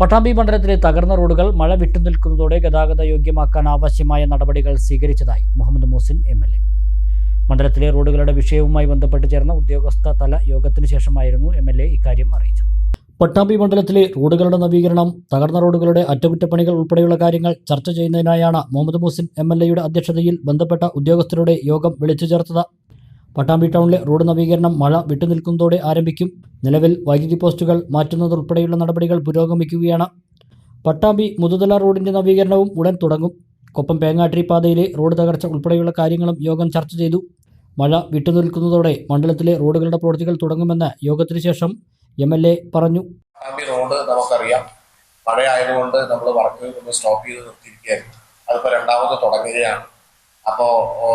പട്ടാമ്പി മണ്ഡലത്തിലെ തകർന്ന റോഡുകൾ മഴ വിട്ടുനിൽക്കുന്നതോടെ ഗതാഗത യോഗ്യമാക്കാൻ ആവശ്യമായ നടപടികൾ സ്വീകരിച്ചതായി Muhammad Mohsin M L A. മണ്ഡലത്തിലെ റോഡുകളുടെ വിഷയവുമായി ബന്ധപ്പെട്ട് ചേർന്ന ഉദ്യോഗസ്ഥ തല യോഗത്തിനു ശേഷമായിരുന്നു എം എൽ എ ഇക്കാര്യം അറിയിച്ചത്. പട്ടാമ്പി മണ്ഡലത്തിലെ റോഡുകളുടെ നവീകരണം തകർന്ന റോഡുകളുടെ അറ്റകുറ്റപ്പണികൾ ഉൾപ്പെടെയുള്ള കാര്യങ്ങൾ ചർച്ച ചെയ്യുന്നതിനായാണ് മുഹമ്മദ് മുഹസിൻ എം എൽ എയുടെ അധ്യക്ഷതയിൽ ബന്ധപ്പെട്ട ഉദ്യോഗസ്ഥരുടെ യോഗം വിളിച്ചു ചേർത്തത്. പട്ടാമ്പി ടൗണിലെ റോഡ് നവീകരണം മഴ വിട്ടുനിൽക്കുന്നതോടെ ആരംഭിക്കും. നിലവിൽ വൈദ്യുതി പോസ്റ്റുകൾ മാറ്റുന്നതുൾപ്പെടെയുള്ള നടപടികൾ പുരോഗമിക്കുകയാണ്. പട്ടാമ്പി മുതുതല റോഡിന്റെ നവീകരണവും ഉടൻ തുടങ്ങും. കൊപ്പം പേങ്ങാട്രി പാതയിലെ റോഡ് തകർച്ച ഉൾപ്പെടെയുള്ള കാര്യങ്ങളും യോഗം ചർച്ച ചെയ്തു. മഴ വിട്ടുനിൽക്കുന്നതോടെ മണ്ഡലത്തിലെ റോഡുകളുടെ പ്രവൃത്തികൾ തുടങ്ങുമെന്ന് യോഗത്തിന് ശേഷം എം എൽ എ പറഞ്ഞു. റോഡ് നമുക്കറിയാം. മഴയായതുകൊണ്ട് നമ്മൾ വർക്ക് ഒന്ന് സ്റ്റോപ്പ് ചെയ്ത് നിർത്തിയിരിക്കുകയായിരുന്നു. അതിപ്പോൾ രണ്ടാമത് തുടങ്ങുകയാണ്. അപ്പോൾ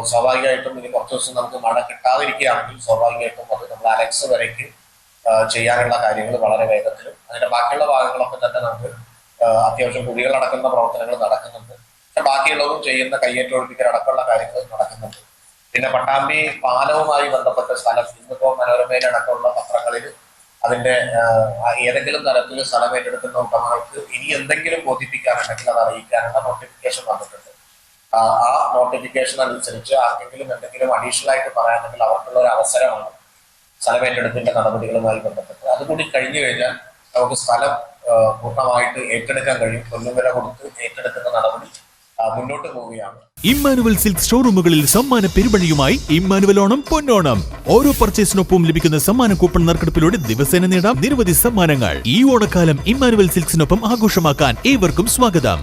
സ്വാഭാവികമായിട്ടും ഇനി കുറച്ച് ദിവസം നമുക്ക് മഴ കിട്ടാതിരിക്കുകയാണെങ്കിൽ സ്വാഭാവികമായിട്ടും അത് നമ്മൾ അലക്സ് വരയ്ക്ക് ചെയ്യാനുള്ള കാര്യങ്ങൾ വളരെ വേഗത്തിലും അതിന്റെ ബാക്കിയുള്ള ഭാഗങ്ങളൊക്കെ തന്നെ നമുക്ക് അത്യാവശ്യം കുഴികൾ അടക്കുന്ന പ്രവർത്തനങ്ങൾ നടക്കുന്നുണ്ട്. പക്ഷെ ബാക്കിയുള്ളതും ചെയ്യുന്ന കയ്യേറ്റം ഒഴിപ്പിക്കൽ അടക്കമുള്ള കാര്യങ്ങൾ നടക്കുന്നുണ്ട്. പിന്നെ പട്ടാമ്പി പാലവുമായി ബന്ധപ്പെട്ട സ്ഥലം ഇന്നിപ്പോ മനോരമയിലടക്കമുള്ള പത്രങ്ങളിൽ അതിന്റെ ഏതെങ്കിലും തരത്തിൽ സ്ഥലം ഏറ്റെടുക്കുന്ന ഉടമകൾക്ക് ഇനി എന്തെങ്കിലും ബോധിപ്പിക്കാനുണ്ടെങ്കിൽ അത് അറിയിക്കാനുള്ള നോട്ടിഫിക്കേഷൻ വന്നിട്ടുണ്ട്. ആ നോട്ടിഫിക്കേഷൻ അനുസരിച്ച് ആർക്കെങ്കിലും എന്തെങ്കിലും അഡീഷണൽ ആയിട്ട് പറയാനെങ്കിൽ അവർക്കുള്ള ഒരു അവസരമാണ് സ്ഥലം ഏറ്റെടുപ്പിന്റെ നടപടികളുമായി ബന്ധപ്പെട്ട്. അതുകൂടി കഴിഞ്ഞു കഴിഞ്ഞാൽ നമുക്ക് സ്ഥലം പൂർണമായിട്ട് ഏറ്റെടുക്കാൻ കഴിയും. കൊല്ലും വില കൊടുത്ത് ഏറ്റെടുക്കുന്ന നടപടി മുന്നോട്ട് പോവുകയാണ്. ഇമ്മാനുവൽ സിൽക്ക് ഷോറൂമുകളിൽ സമ്മാന പെരുമഴിയുമായി ഇമ്മാനുവൽ ഓണം പൊന്നോണം. ഓരോ പർച്ചേസിനൊപ്പം ലഭിക്കുന്ന സമ്മാന കൂപ്പൺ നറുക്കെടുപ്പിലൂടെ ദിവസേന നേടാം നിരവധി സമ്മാനങ്ങൾ. ഈ ഓണക്കാലം ഇമ്മാനുവൽ സിൽക്സിനൊപ്പം ആഘോഷമാക്കാൻ ഏവർക്കും സ്വാഗതം.